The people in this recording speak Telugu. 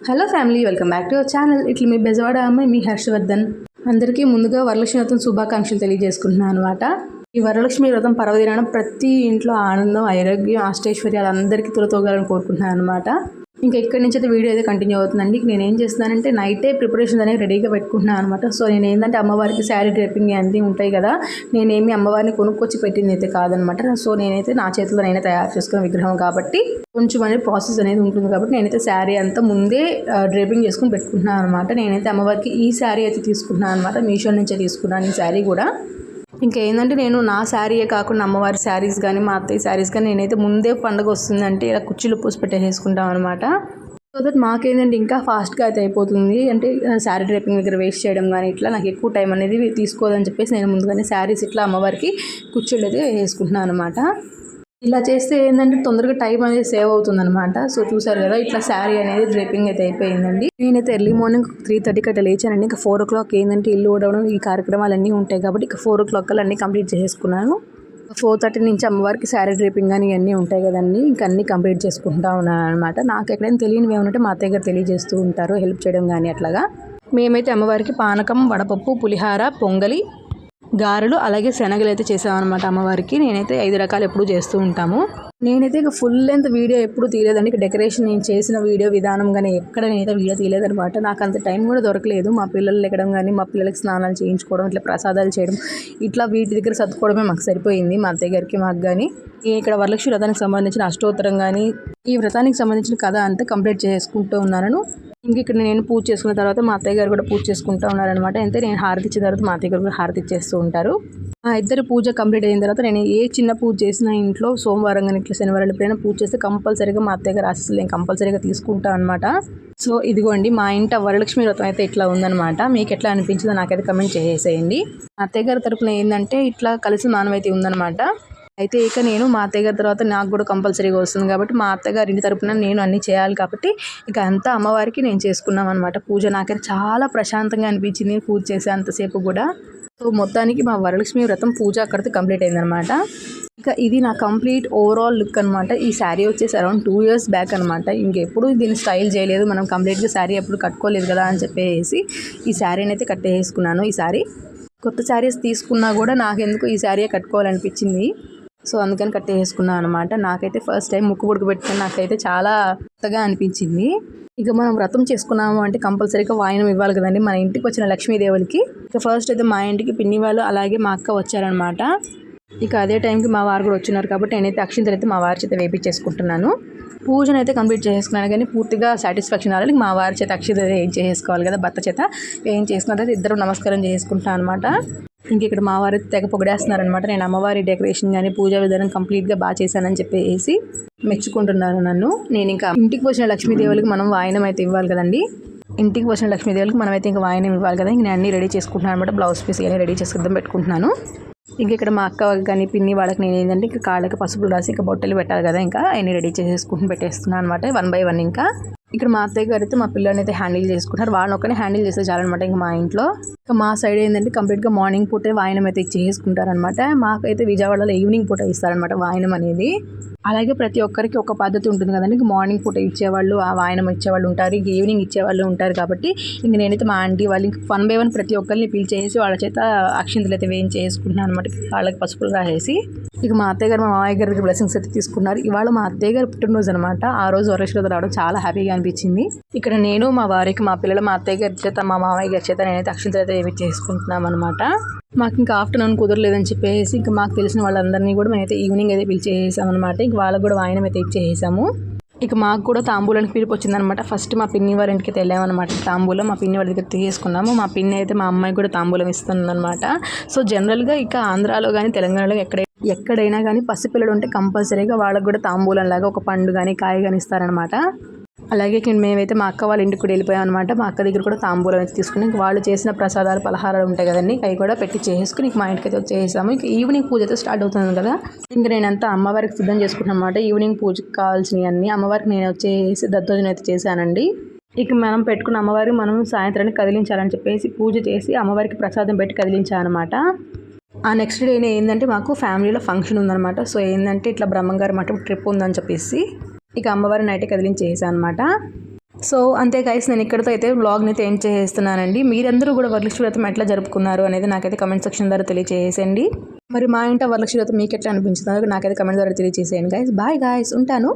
Hello family welcome back to our channel. ఇట్లా మీ బెజవాడ అమ్మాయి మీ హర్షవర్ధన్. అందరికీ ముందుగా వరలక్ష్మి వ్రతం శుభాకాంక్షలు తెలియజేసుకుంటున్నాను అనమాట ఈ వరలక్ష్మి వ్రతం పర్వదినాన ప్రతి ఇంట్లో ఆనందం ఐరోగ్యం అష్టైశ్వర్యాలు అందరికీ తులతోగాలని కోరుకుంటున్నాను అనమాట ఇంకా ఇక్కడి నుంచి అయితే వీడియో అయితే కంటిన్యూ అవుతుందండి. నేను ఏం చేస్తున్నానంటే నైటే ప్రిపరేషన్ అనేది రెడీగా పెట్టుకుంటున్నాను అనమాట సో నేను ఏంటంటే అమ్మవారికి శారీ డ్రెప్పింగ్ అన్నీ ఉంటాయి కదా నేనేమి అమ్మవారిని కొనుక్కొచ్చి పెట్టింది అయితే కాదనమాట సో నేనైతే నా చేతిలో నేనే తయారు చేసుకున్న విగ్రహం కాబట్టి కొంచెం అనేది ప్రాసెస్ అనేది ఉంటుంది కాబట్టి నేనైతే శారీ అంతా ముందే డ్రేపింగ్ చేసుకుని పెట్టుకుంటున్నాను అనమాట నేనైతే అమ్మవారికి ఈ శారీ అయితే తీసుకుంటున్నాను అనమాట మీషో నుంచే తీసుకున్నాను ఈ శారీ కూడా. ఇంకా ఏంటంటే నేను నా శారీయే కాకుండా అమ్మవారి శారీస్ కానీ మా అత్తయ్య శారీస్ కానీ నేనైతే ముందే పండుగ వస్తుందంటే ఇలా కుర్చీలు పూసి పెట్టేసుకుంటాం అనమాట సో దట్ మాకేంటంటే ఇంకా ఫాస్ట్గా అయితే అయిపోతుంది. అంటే శారీ డ్రైపింగ్ దగ్గర వేస్ట్ చేయడం కానీ ఇట్లా నాకు ఎక్కువ టైం అనేది తీసుకోదని చెప్పేసి నేను ముందుగానే శారీస్ ఇట్లా అమ్మవారికి కుర్చీలు అయితే వేసుకుంటున్నాను అనమాట ఇలా చేస్తే ఏంటంటే తొందరగా టైం అనేది సేవ్ అవుతుంది అనమాట సో చూసారు కదా ఇట్లా శారీ అనేది డ్రేపింగ్ అయితే అయిపోయిందండి. నేనైతే ఎర్లీ మార్నింగ్ త్రీ థర్టీకి అట్లా లేచానండి. ఇంకా ఫోర్ ఓ క్లాక్ ఏంటంటే ఇల్లు ఊడవడం ఈ కార్యక్రమాలు అన్నీ ఉంటాయి కాబట్టి ఇక ఫోర్ ఓ క్లాక్ కల్లా అన్నీ కంప్లీట్ చేసుకున్నాను. ఫోర్ థర్టీ నుంచి అమ్మవారికి శారీ డ్రేపింగ్ కానీ ఇవన్నీ ఉంటాయి కదండి ఇంకా అన్నీ కంప్లీట్ చేసుకుంటా ఉన్నాను అనమాట నాకు ఎక్కడైనా తెలియనివి ఏమంటే మా అత్తయ్య గారు తెలియజేస్తూ ఉంటారు హెల్ప్ చేయడం కానీ అట్లాగా. మేమైతే అమ్మవారికి పానకం వడపప్పు పులిహార పొంగలి గారెలు అలాగే శనగలు అయితే చేసామన్నమాట అమ్మవారికి. నేనైతే ఐదు రకాలు ఎప్పుడు చేస్తూ ఉంటాము. నేనైతే ఇక ఫుల్ లెంత్ వీడియో ఎప్పుడు తీయలేదండి. ఇక డెకరేషన్ నేను చేసిన వీడియో విధానం కానీ ఎక్కడ నేనైతే వీడియో తీయలేదనమాట నాకు అంత టైం కూడా దొరకలేదు. మా పిల్లలు ఎక్కడం కానీ మా పిల్లలకి స్నానాలు చేయించుకోవడం ఇట్లా ప్రసాదాలు చేయడం ఇట్లా వీటి దగ్గర సర్దుకోవడమే మాకు సరిపోయింది. మా అత్తయ్య గారికి మాకు కానీ ఇక్కడ వరలక్ష్మి వ్రతానికి సంబంధించిన అష్టోత్తరం కానీ ఈ వ్రతానికి సంబంధించిన కథ అంతా కంప్లీట్ చేసుకుంటూ ఉన్నాను. ఇంక ఇక్కడ నేను పూజ చేసుకున్న తర్వాత మా అత్తయ్య గారు కూడా పూజ చేసుకుంటూ ఉన్నారనమాట అయితే నేను హారతి ఇచ్చిన తర్వాత మా అత్తయ్య గారు కూడా హారతి ఇచ్చేస్తూ ఉంటారు. ఇద్దరు పూజ కంప్లీట్ అయిన తర్వాత నేను ఏ చిన్న పూజ చేసినా ఇంట్లో సోమవారం కానీ ఇట్లా శనివారం ఎప్పుడైనా పూజ చేస్తే కంపల్సరీగా మా అత్తయ్య గారు ఆశీస్సులు నేను కంపల్సరీగా తీసుకుంటాను అనమాట సో ఇదిగోండి మా ఇంట వరలక్ష్మి వ్రతం అయితే ఇట్లా ఉందనమాట మీకు ఎట్లా అనిపించిందో నాకైతే కమెంట్ చేసేయండి. మా అత్తయ్య గారి తరపున ఏంటంటే ఇట్లా కలిసి మానవైతే ఉందనమాట అయితే ఇక నేను మా అత్తయ్య గారి తర్వాత నాకు కూడా కంపల్సరీగా వస్తుంది కాబట్టి మా అత్తగారి ఇంటి తరపున నేను అన్నీ చేయాలి కాబట్టి ఇక అంతా అమ్మవారికి నేను చేసుకున్నాం అనమాట పూజ నాకైతే చాలా ప్రశాంతంగా అనిపించింది పూజ చేసే అంతసేపు కూడా. సో మొత్తానికి మా వరలక్ష్మి వ్రతం పూజ అక్కడితో కంప్లీట్ అయిందనమాట ఇక ఇది నా కంప్లీట్ ఓవరాల్ లుక్ అనమాట ఈ శారీ వచ్చేసి అరౌండ్ టూ ఇయర్స్ బ్యాక్ అనమాట ఇంకెప్పుడు దీన్ని స్టైల్ చేయలేదు. మనం కంప్లీట్గా శారీ ఎప్పుడు కట్టుకోలేదు కదా అని చెప్పేసి ఈ శారీని అయితే కట్టేసుకున్నాను. ఈ శారీ కొత్త శారీస్ తీసుకున్నా కూడా నాకు ఎందుకు ఈ శారీ కట్టుకోవాలనిపించింది. సో అందుకని కట్టేసుకున్నాను అనమాట నాకైతే ఫస్ట్ టైం ముక్కు పుడుకు పెట్టుకుని నాకైతే చాలా కొత్తగా అనిపించింది. ఇక మనం వ్రతం చేసుకున్నాము అంటే కంపల్సరీగా వాయనం ఇవ్వాలి కదండి. మన ఇంటికి వచ్చిన లక్ష్మీదేవులకి. ఇక ఫస్ట్ అయితే మా ఇంటికి పిన్ని వాళ్ళు అలాగే మా అక్క వచ్చారనమాట ఇక అదే టైంకి మా వారు కూడా వచ్చినారు కాబట్టి నేనైతే అక్షింతలు అయితే మా వారి చేత వేపించేసుకుంటున్నాను. పూజను అయితే కంప్లీట్ చేసుకున్నాను కానీ పూర్తిగా సాటిస్ఫాక్షన్ అవ్వాలి మా వారి చేత అక్షిత ఏం చేసుకోవాలి కదా భర్త చేత ఏం చేసుకున్నట్టు ఇద్దరు నమస్కారం చేసుకుంటాను అనమాట ఇంక ఇక్కడ మా వారు తెగ పొగిడేస్తున్నారనమాట నేను అమ్మవారి డెకరేషన్ కానీ పూజా విధానం కంప్లీట్గా బాగా చేశానని చెప్పేసి మెచ్చుకుంటున్నారు నన్ను. నేను ఇంకా ఇంటికి వచ్చిన లక్ష్మీదేవులకి మనం వాయనం అయితే ఇవ్వాలి కదండి. ఇంటికి వచ్చిన లక్ష్మీదేవులకి మనమైతే ఇంకా వాయనం ఇవ్వాలి కదా. ఇంక నేను అన్ని రెడీ చేసుకుంటున్నాను అనమాట బ్లౌజ్ పీస్ కానీ రెడీ చేసుకుందాం పెట్టుకుంటున్నాను. ఇంక ఇక్కడ మా అక్క కానీ పిన్ని వాళ్ళకి నేను ఏంటంటే ఇంకా కాళ్ళకి పసుపులు రాసి ఇంకా బొట్టలు పెట్టాలి కదా. ఇంకా అన్ని రెడీ చేసేసుకుంటూ పెట్టేస్తున్నాను అనమాట వన్ బై వన్ ఇంకా. ఇక్కడ మా అత్తయ్య గారు అయితే మా పిల్లల్ని అయితే హ్యాండిల్ చేసుకుంటారు వాళ్ళని ఒక్కనే హ్యాండిల్ చేస్తే చాలన్నమాట ఇంకా మా ఇంట్లో. ఇంకా మా సైడ్ ఏంటంటే కంప్లీట్గా మార్నింగ్ పూటే వాయనం అయితే చేసుకుంటారనమాట మాకైతే విజయవాడలో ఈవినింగ్ పూట ఇస్తారనమాట వాయనం అనేది. అలాగే ప్రతి ఒక్కరికి ఒక పద్ధతి ఉంటుంది కదండి. మార్నింగ్ పూట ఇచ్చేవాళ్ళు ఆ వాయనం ఇచ్చేవాళ్ళు ఉంటారు. ఇంక ఈవినింగ్ ఇచ్చేవాళ్ళు ఉంటారు కాబట్టి ఇంక నేనైతే మా ఆంటీ వాళ్ళు ఇంక వన్ బై వన్ ప్రతి ఒక్కరిని పిలిచేసి వాళ్ళ చేత అక్షింతలు అయితే వేయించేసుకుంటున్నాను అనమాట వాళ్ళకి పసుపులు రాసేసి. ఇక మా అత్తయ్య గారు మా మామయ్య గారికి బ్లెస్సింగ్స్ అయితే తీసుకున్నారు. ఇవాళ మా అత్తయ్య గారు పుట్టినరోజు అనమాట ఆ రోజు వరలక్ష్మి రావడం చాలా హ్యాపీగా అనిపించింది. ఇక్కడ నేను మా వారికి మా పిల్లలు మా అత్తయ్య గారి చేత మా మామయ్య గారి చేత నేనైతే అక్షింతలు అయితే ఏమి చేసుకుంటున్నాం అనమాట మాకు ఇంకా ఆఫ్టర్నూన్ కుదరలేదని చెప్పేసి ఇంకా మాకు తెలిసిన వాళ్ళందరినీ కూడా మేమైతే ఈవినింగ్ అయితే పిలిచేసాం అనమాట ఇంక వాళ్ళకి కూడా వాయనం అయితే ఇచ్చేసాము ఇక మాకు కూడా తాంబూలానికి పిలుపు వచ్చిందనమాట ఫస్ట్ మా పిన్ని వారి ఇంటికి అయితే వెళ్ళామన్నమాట తాంబూలం మా పిన్ని వారి దగ్గర తీసుకున్నాము. మా పిన్ని అయితే మా అమ్మాయి కూడా తాంబూలం ఇస్తుందన్నమాట. సో జనరల్గా ఇక ఆంధ్రాలో కానీ తెలంగాణలో ఎక్కడ ఎక్కడైనా కానీ పసిపిల్లలు ఉంటే కంపల్సరీగా వాళ్ళకి కూడా తాంబూలం లాగా ఒక పండు కానీ కాయ కానీ ఇస్తారనమాట అలాగే మేమైతే మా అక్క వాళ్ళ ఇంటికి కూడా వెళ్ళిపోయాం అనమాట మా అక్క దగ్గర కూడా తాంబూలం అయితే తీసుకుని వాళ్ళు చేసిన ప్రసాదాలు పలహారాలు ఉంటాయి కదండి అవి కూడా పెట్టి చేసుకుని ఇంక మా ఇంటికి అయితే వచ్చేసాము ఇంక ఈవినింగ్ పూజ అయితే స్టార్ట్ అవుతుంది కదా. ఇంకా నేనంతా అమ్మవారికి సిద్ధం చేసుకుంటాను అనమాట ఈవినింగ్ పూజకి కావాల్సినవి అన్నీ అమ్మవారికి నేను వచ్చేసి దద్దోజనం అయితే చేశానండి. ఇక మనం పెట్టుకున్న అమ్మవారికి మనం సాయంత్రానికి కదిలించాలని చెప్పేసి పూజ చేసి అమ్మవారికి ప్రసాదం పెట్టి కదిలించానమాట ఆ నెక్స్ట్ డే ఏంటంటే మాకు ఫ్యామిలీలో ఫంక్షన్ ఉందన్నమాట. సో ఏంటంటే ఇట్లా బ్రహ్మంగారి మఠం ట్రిప్ ఉందని చెప్పేసి ఇక అమ్మవారి నైట్ కదిలించేసాను అనమాట సో అంతే గైస్ నేను ఇక్కడితో అయితే వ్లాగ్ని అయితే ఎండ్ చేసేస్తున్నానండి. మీరందరూ కూడా వరలక్ష్మి వ్రతం ఎట్లా జరుపుకున్నారు అనేది నాకైతే కమెంట్ సెక్షన్ ద్వారా తెలియజేసేయండి మరి మా ఇంట వరలక్ష్మి వ్రతం మీకు ఎట్లా అనిపించిందో నాకైతే కమెంట్ ద్వారా తెలియజేసేయండి గైస్ బాయ్ గాయస్ ఉంటాను.